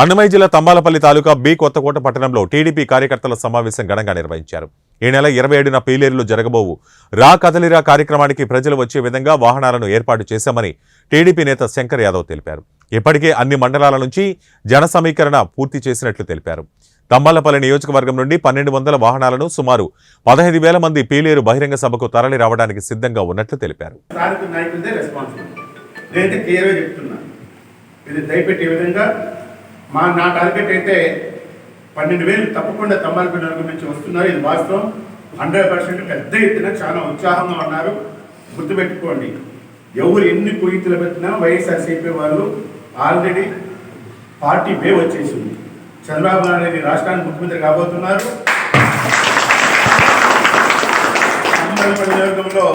అన్నమయ్య జిల్లా తంబాలపల్లి తాలూకా బి కొత్తకోట పట్టణంలో టీడీపీ కార్యకర్తల సమావేశం ఘనంగా నిర్వహించారు. ఈ నెల ఇరవై ఏడున పీలేరులో జరగబోవు రా కదలిరా కార్యక్రమానికి ప్రజలు వచ్చే విధంగా వాహనాలను ఏర్పాటు చేశామని టీడీపీ నేత శంకర్ యాదవ్ తెలిపారు. ఇప్పటికే అన్ని మండలాల నుంచి జన సమీకరణ పూర్తి చేసినట్లు తెలిపారు. తంబాలపల్లి నియోజకవర్గం నుండి పన్నెండు వందల వాహనాలను సుమారు పదహైదు వేల మంది పీలేరు బహిరంగ సభకు తరలి రావడానికి సిద్ధంగా ఉన్నట్లు తెలిపారు. ఇది దయపెట్టే విధంగా మా నా టార్గెట్ అయితే పన్నెండు వేలు తప్పకుండా తమ్మాలపల్లి నలుగురు నుంచి వస్తున్నారు. ఇది వాస్తవం. హండ్రెడ్ పర్సెంట్ పెద్ద ఎత్తున చాలా ఉత్సాహంగా ఉన్నారు. గుర్తుపెట్టుకోండి ఎవరు ఎన్ని కుయితులు పెట్టినా వైఎస్ఆర్సీపీ వాళ్ళు ఆల్రెడీ పార్టీ వే వచ్చేసింది. చంద్రబాబు నాయుడు ఈ రాష్ట్రానికి ముఖ్యమంత్రి కాబోతున్నారు. అమరావతి నియోజకవర్గంలో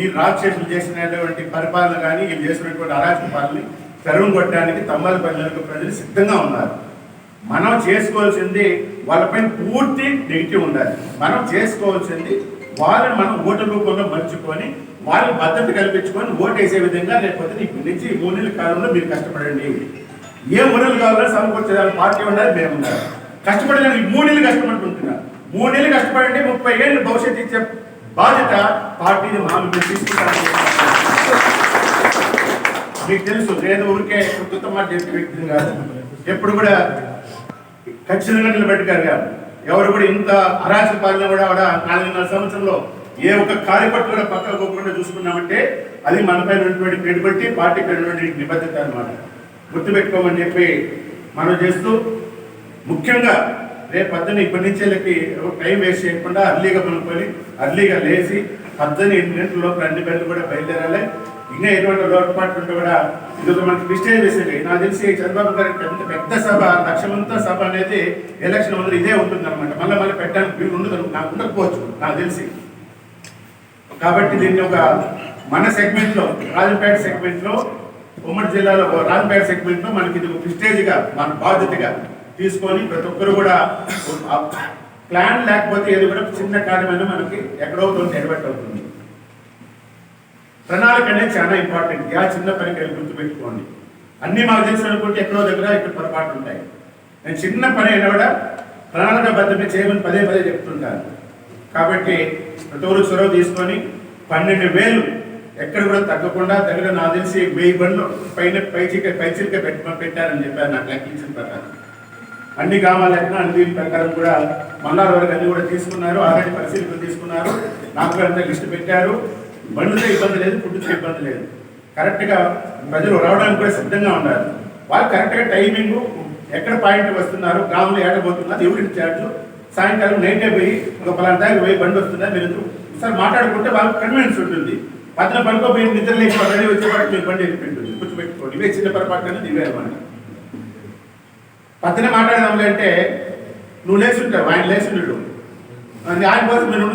ఈ రాక్షసులు చేసినటువంటి పరిపాలన కానీ వీళ్ళు చేసినటువంటి అరాచక పాలన తెరవం కొట్టడానికి తమ్మలపల్లి నియోజక ప్రజలు సిద్ధంగా ఉన్నారు. మనం చేసుకోవాల్సింది వాళ్ళపైన పూర్తి నెగిటివ్ ఉండాలి. మనం చేసుకోవాల్సింది వాళ్ళని మనం ఓటు రూపంలో మలుచుకొని వాళ్ళకి భద్రత కల్పించుకొని ఓటేసే విధంగా లేకపోతే ఇప్పటి నుంచి ఈ మూడు నెలల కాలంలో మీరు కష్టపడండి. ఏ మూడు కావాలో సమకూర్చేదాన్ని పార్టీ ఉండాలి మేము ఉండాలి. కష్టపడడానికి మూడు నెలలు కష్టపడుకుంటున్నారు మూడు నెలలు కష్టపడండి ముప్పై ఏళ్ళు భవిష్యత్తు ఇచ్చే బాధ్యత పార్టీని మామూలు తీసుకుంటారు మీకు తెలుసు లేదు ఊరికే ఉత్తుత మాట చెప్పే వ్యక్తిని కాదు. ఎప్పుడు కూడా ఖచ్చితంగా నిలబెట్టుకారు కాదు. ఎవరు కూడా ఇంత అరాచక పాలన కూడా కూడా నాలుగున్నర సంవత్సరంలో ఏ ఒక్క కార్యకర్త కూడా పక్కకు పోకుండా చూసుకున్నామంటే అది మనపై ఉన్నటువంటి పెట్టుబడి పార్టీపై ఉన్నటువంటి నిబద్ధత అనమాట గుర్తుపెట్టుకోమని చెప్పి మనం చేస్తూ ముఖ్యంగా రేపు పద్దెని ఇప్పటి నుంచి వీళ్ళకి టైం వేస్ట్ చేయకుండా అర్లీగా పనుకొని అర్లీగా లేచి పద్దెని ఎనిమిది గంటల లోపల అన్ని పనులు కూడా బయలుదేరాలి. ఇంకా ఎటువంటి లోటుపాట్లు ఉంటే కూడా ఇది ఒక మనకి మిస్టేక్ వేసేది. నాకు తెలిసి చంద్రబాబు గారి పెద్ద పెద్ద సభ లక్షమంతా సభ అనేది ఎలక్షన్ ముందు ఇదే ఉంటుంది అనమాట మళ్ళీ మళ్ళీ పెట్టడానికి వీలు ఉండదు. నాకు ఉండకపోవచ్చు. నాకు తెలిసి. కాబట్టి దీన్ని ఒక మన సెగ్మెంట్లో రాజంపేట సెగ్మెంట్లో ఉమ్మడి జిల్లాలో రాజంపేట సెగ్మెంట్లో మనకి ఇది ఒక ప్రిస్టేజ్గా మన బాధ్యతగా తీసుకొని ప్రతి ఒక్కరు కూడా ప్లాన్ లేకపోతే ఏది కూడా చిన్న కార్యమైనా మనకి ఎక్కడో అవుతుంది ఎడబెట్ అవుతుంది. ప్రణాళిక అనేది చాలా ఇంపార్టెంట్ యా చిన్న పనికి వెళ్ళి గుర్తుపెట్టుకోండి. అన్నీ మాకు తెలిసిన అనుకుంటే ఎక్కడో దగ్గర ఇక్కడ పొరపాటు ఉంటాయి. నేను చిన్న పని అయినా కూడా ప్రణాళిక బద్దమే చేయమని పదే పదే చెప్తుంటాను. కాబట్టి ప్రతి చొరవ తీసుకొని పన్నెండు వేలు ఎక్కడ కూడా తగ్గకుండా దగ్గర నాకు తెలిసి వెయ్యి బండ్లు పైన పైచిక పైచిక పెట్టారని చెప్పారు నాకు లెక్కించిన ప్రకారం. అన్ని గ్రామాల అన్ని దీని ప్రకారం కూడా మల్లారు వరకు అన్ని కూడా తీసుకున్నారు. ఆల్రెడీ పరిశీలన తీసుకున్నారు. నాకు అంతా లిస్టు పెట్టారు. బండ్లతో ఇబ్బంది లేదు ఫుడ్తో ఇబ్బంది లేదు. కరెక్ట్గా ప్రజలు రావడానికి కూడా సిద్ధంగా ఉండాలి వాళ్ళు కరెక్ట్గా టైమింగ్ ఎక్కడ పాయింట్ వస్తున్నారు గ్రామంలో ఏడబోతున్నారు ఎవరి ఇన్ఛార్జ్ సాయంకాలం నైటే పోయి ఒక పలానా దాకా పోయి బండి వస్తుందా? మీరు ఒకసారి మాట్లాడుకుంటే వాళ్ళకి కన్వీనియన్స్ ఉంటుంది. పక్కన పనుకోపోయి నిద్ర లేకపోతే రెడీ వచ్చేవాడు మీరు బండి వెళ్ళిపోయింటుంది గుర్తుపెట్టుకోండి. ఇవే చిన్న పొరపాటు అనేది ఇవే అనమాట. పక్కన మాట్లాడదాంలే అంటే నువ్వు లేచుంటావు ఆయన లేచుండడు ఆయన కోసం మీరు